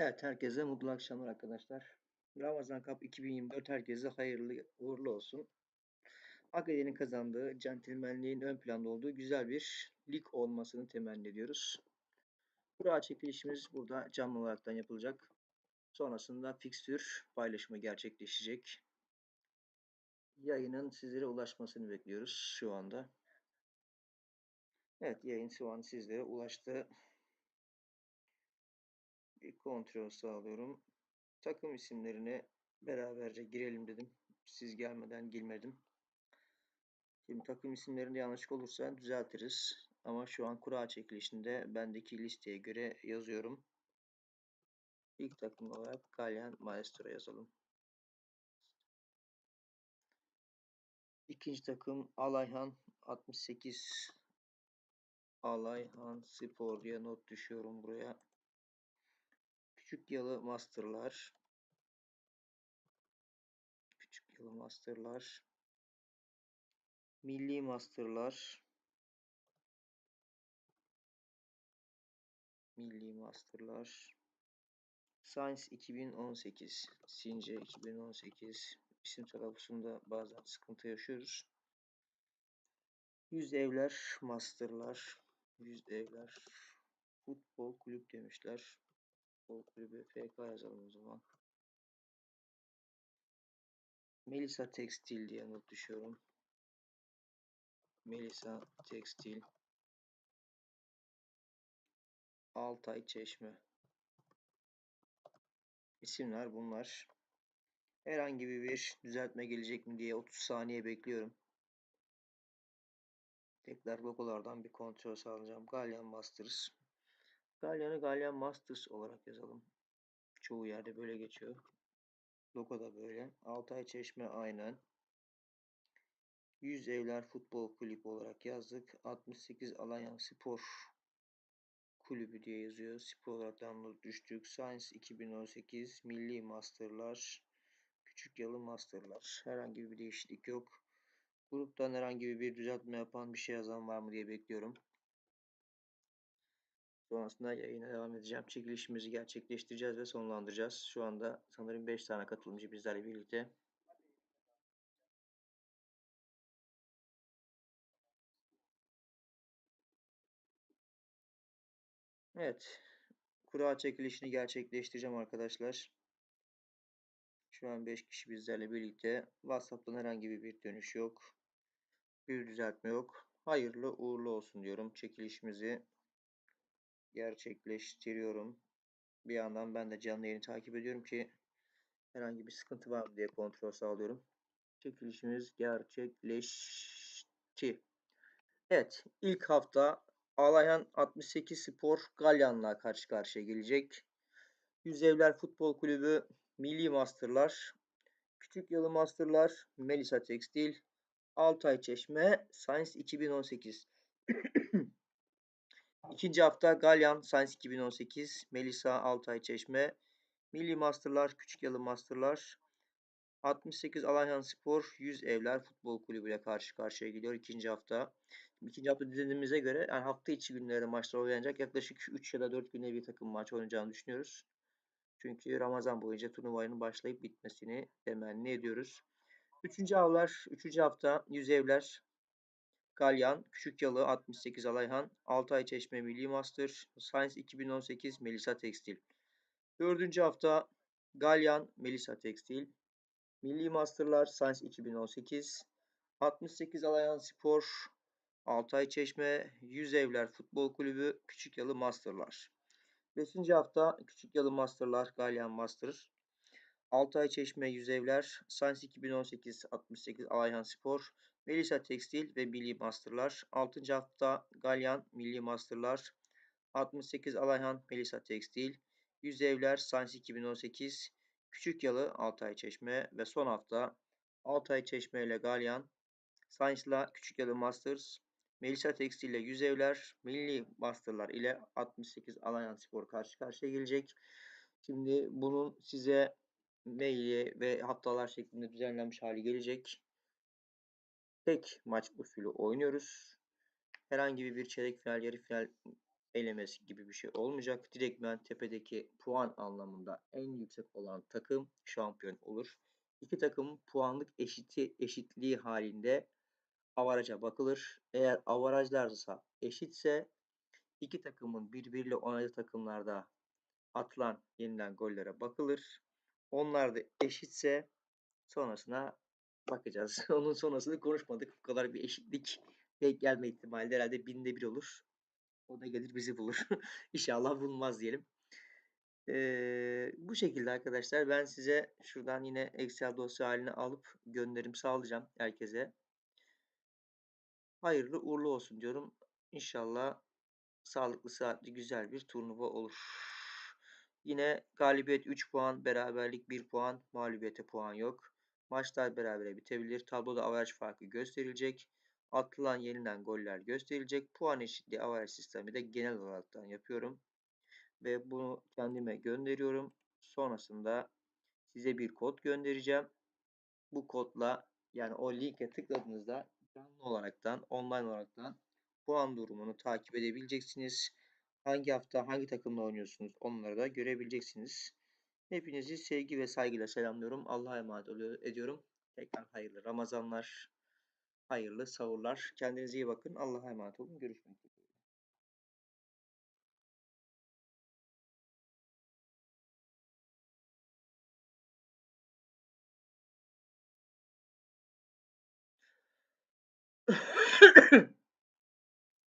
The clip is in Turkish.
Evet, herkese mutlu akşamlar arkadaşlar. Ramazan Cup 2024 herkese hayırlı uğurlu olsun. Akademi'nin kazandığı, centilmenliğin ön planda olduğu güzel bir lig olmasını temenni ediyoruz. Kura çekilişimiz burada canlı olaraktan yapılacak. Sonrasında fikstür paylaşımı gerçekleşecek. Yayının sizlere ulaşmasını bekliyoruz şu anda. Evet, yayın şu an sizlere ulaştı. Bir kontrol sağlıyorum. Takım isimlerine beraberce girelim dedim. Siz gelmeden girmedim. Şimdi takım isimlerinde yanlışlık olursa düzeltiriz. Ama şu an kura çekilişinde bendeki listeye göre yazıyorum. İlk takım olarak Galyan Maestro yazalım. İkinci takım Alayhan 68 Alayhan Spor diye not düşüyorum buraya. Küçük yalı masterlar. Küçük yalı masterlar. Milli masterlar. Milli masterlar. Science 2018. Since 2018. İsim telaffuzunda bazen sıkıntı yaşıyoruz. Yüz evler masterlar. Yüz evler. Futbol kulüp demişler. Futbol kulübü FK yazalım o zaman. Melisa Tekstil diye not düşüyorum. Melisa Tekstil. Altay Çeşme. İsimler bunlar. Herhangi bir düzeltme gelecek mi diye 30 saniye bekliyorum. Tekrar logolardan bir kontrol sağlayacağım. Galyan Masters. Galyan'ı Galyan Masters olarak yazalım. Çoğu yerde böyle geçiyor. Logo da böyle. Altay Çeşme aynen. 100 Evler Futbol Kulübü olarak yazdık. 68 Alanya Spor Kulübü diye yazıyor. Spor olarak download düştük. Science 2018 Milli Masterlar Küçük Yalı Masterlar. Herhangi bir değişiklik yok. Gruptan herhangi bir düzeltme yapan bir şey yazan var mı diye bekliyorum. Sonrasında yayına devam edeceğim. Çekilişimizi gerçekleştireceğiz ve sonlandıracağız. Şu anda sanırım 5 tane katılımcı bizlerle birlikte. Evet. Kura çekilişini gerçekleştireceğim arkadaşlar. Şu an 5 kişi bizlerle birlikte. WhatsApp'tan herhangi bir dönüş yok. Bir düzeltme yok. Hayırlı uğurlu olsun diyorum. Çekilişimizi gerçekleştiriyorum. Bir yandan ben de canlı yayını takip ediyorum ki herhangi bir sıkıntı var mı diye kontrol sağlıyorum. Çekilişimiz gerçekleşti. Evet ilk hafta Alayan 68 Spor Galyan'la karşı karşıya gelecek. Yüzevler Futbol Kulübü Milli Masterlar, Küçük Yalı Masterlar, Melisa Tekstil, Altay Çeşme, Science 2018. İkinci hafta Galyan Science 2018, Melisa Altay Çeşme, Milli Masterlar, Küçük Yalı Masterlar, 68 Alanyan Spor 100 Evler Futbol Kulübü ile karşı karşıya geliyor ikinci hafta. İkinci hafta düzenimize göre yani hafta içi günlerde maçlar oynanacak. Yaklaşık 3 ya da 4 güne bir takım maç oynayacağını düşünüyoruz. Çünkü Ramazan boyunca turnuvanın başlayıp bitmesini temenni ediyoruz. Üçüncü avlar, üçüncü hafta yüz evler, Galyan, Küçük Yalı 68 Alayhan, Altay Çeşme Milli Master, Science 2018 Melisa Tekstil. Dördüncü hafta Galyan, Melisa Tekstil, Milli Masterlar Science 2018, 68 Alayan Spor, Altay Çeşme, Yüz Evler Futbol Kulübü, Küçük Yalı Masterlar. 5. hafta Küçük Yalı Masterlar, Galyan Master, Altay Çeşme Yüzevler, Science 2018 68 Alayhan Spor, Melisa Tekstil ve Milli Masterlar. 6. hafta Galyan Milli Masterlar, 68 Alayhan Melisa Tekstil, Yüzevler Science 2018, Küçük Yalı Altay Çeşme ve son hafta Altay Çeşme ile Galyan, Science'la Küçük Yalı Masters, Melisa Tekstil ile Yüzevler, Milli Masterlar ile 68 Alanya Spor karşı karşıya gelecek. Şimdi bunun size maili ve haftalar şeklinde düzenlenmiş hali gelecek. Tek maç usulü oynuyoruz. Herhangi bir çeyrek final, yarı final elemesi gibi bir şey olmayacak. Direktmen tepedeki puan anlamında en yüksek olan takım şampiyon olur. İki takımın puanlık eşiti eşitliği halinde avaraja bakılır. Eğer avarajlarsa eşitse iki takımın birbiriyle oynadığı takımlarda atılan yenilen gollere bakılır. Onlar da eşitse sonrasına bakacağız. Onun sonrasını konuşmadık. Bu kadar bir eşitlik denk gelme ihtimali herhalde binde bir olur. O da gelir bizi bulur. İnşallah bulmaz diyelim. Ee, bu şekilde arkadaşlar ben size şuradan yine Excel dosya haline alıp gönderim sağlayacağım herkese. Hayırlı uğurlu olsun diyorum. İnşallah sağlıklı saatli güzel bir turnuva olur. Yine galibiyet 3 puan, beraberlik 1 puan, mağlubiyete puan yok. Maçlar berabere bitebilir. Tabloda averaj farkı gösterilecek. Atılan yenilen goller gösterilecek. Puan eşitliği averaj sistemi de genel olaraktan yapıyorum. Ve bunu kendime gönderiyorum. Sonrasında size bir kod göndereceğim. Bu kodla yani o linke tıkladığınızda canlı olaraktan, online olaraktan puan durumunu takip edebileceksiniz. Hangi hafta hangi takımla oynuyorsunuz onları da görebileceksiniz. Hepinizi sevgi ve saygıyla selamlıyorum. Allah'a emanet ediyorum. Tekrar hayırlı Ramazanlar, hayırlı sahurlar. Kendinize iyi bakın. Allah'a emanet olun. Görüşmek üzere.